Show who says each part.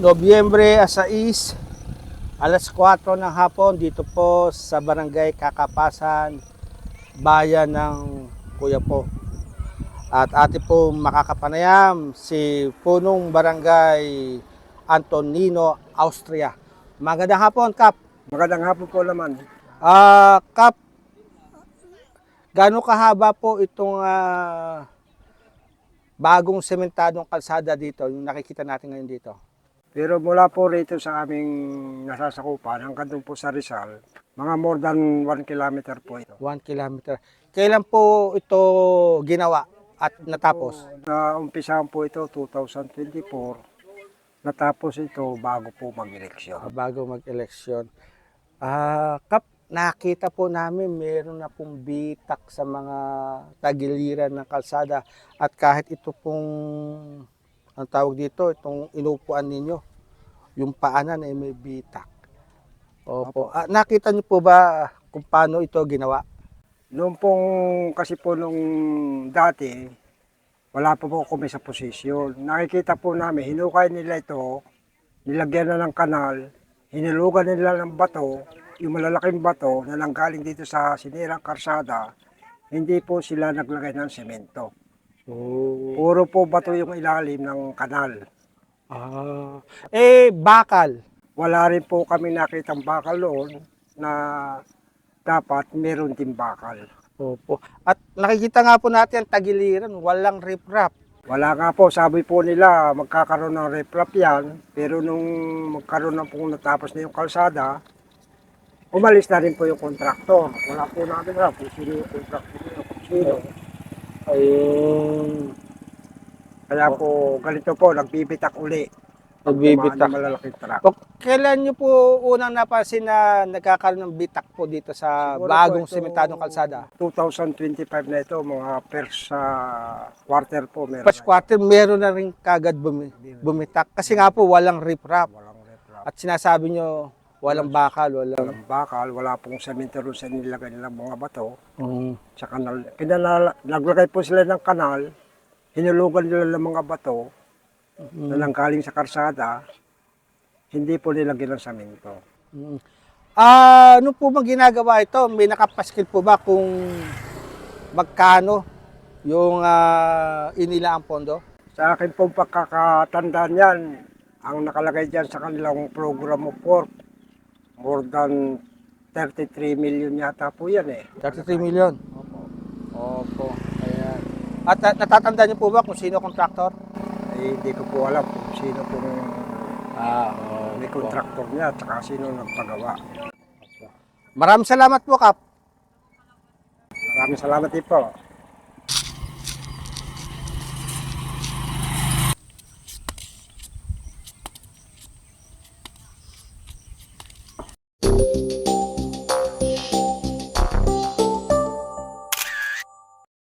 Speaker 1: Nobyembre 6, alas 4 ng hapon dito po sa Barangay Kakapasan, bayan ng Kuya po. At ate po makakapanayam si punong barangay Antonino, Austria. Magandang hapon, Kap.
Speaker 2: Magandang hapon po naman.
Speaker 1: Ah, Kap, gaano kahaba po itong ah, bagong sementadong kalsada dito, yung nakikita natin ngayon dito?
Speaker 2: Pero mula po rito sa aming nasasakupan hanggang doon po sa Rizal, mga more than 1 kilometer po ito.
Speaker 1: 1 kilometer. Kailan po ito ginawa at natapos?
Speaker 2: Na umpisahan po ito 2024. Natapos ito bago po mag-eleksyon.
Speaker 1: Ah, bago mag-eleksyon. Ah, Kap, nakita po namin meron na pong bitak sa mga tagiliran ng kalsada at kahit ito pong ang tawag dito, itong inupuan ninyo, yung paanan ay may bitak. Opo. Ah, nakita niyo po ba kung paano ito ginawa?
Speaker 2: Noong pong, kasi po nung dati, wala pa po kami sa posisyon. Nakikita po namin, hinukay nila ito, nilagyan na ng kanal, hinilugan nila ng bato, yung malalaking bato na nanggaling dito sa sinirang karsada, hindi po sila naglagay ng semento.
Speaker 1: Oh.
Speaker 2: Puro po bato yung ilalim ng kanal.
Speaker 1: Ah. Eh, bakal.
Speaker 2: Wala rin po kami nakitang bakal noon na dapat meron din bakal.
Speaker 1: Opo. At nakikita nga po natin tagiliran, walang riprap.
Speaker 2: Wala nga po, sabi po nila magkakaroon ng replap yan, pero nung magkaroon na po natapos na yung kalsada, umalis na rin po yung kontraktor. Wala po namin alam kung sino yung kontraktor kung sino.
Speaker 1: Ayun.
Speaker 2: Kaya po, ganito po, nagbibitak uli.
Speaker 1: Nagbibitak.
Speaker 2: yung malalaking truck.
Speaker 1: O, kailan nyo po unang napansin na nagkakaroon ng bitak po dito sa
Speaker 2: Siguro
Speaker 1: bagong
Speaker 2: ito,
Speaker 1: sementadong kalsada?
Speaker 2: 2025 na ito, mga first sa quarter po meron.
Speaker 1: First quarter, meron na rin kagad bumi, bumitak. Kasi nga po, walang riprap.
Speaker 2: Walang replap.
Speaker 1: At sinasabi nyo, walang bakal, walang...
Speaker 2: Walang bakal, wala pong cemetery sa nilagay nilang mga bato.
Speaker 1: Mm.
Speaker 2: sa kanal. Kinala, naglagay po sila ng kanal, hinulugan nila ng mga bato na nanggaling sa karsada, hindi po nilagyan ng samento.
Speaker 1: Mm. Ah, ano po bang ginagawa ito? May nakapaskil po ba kung magkano yung ah, inila ang pondo?
Speaker 2: Sa akin pong pagkakatandaan yan, ang nakalagay dyan sa kanilang program of work, more than 33 million yata po yan eh.
Speaker 1: 33 million. Opo. Ayan. At at natatandaan niyo po ba kung sino kontraktor?
Speaker 2: Eh, hindi ko po alam kung sino pong
Speaker 1: Ah,
Speaker 2: may kontraktor niya at saka sino nagpagawa.
Speaker 1: Maraming salamat po, Kap.
Speaker 2: Maraming salamat din po.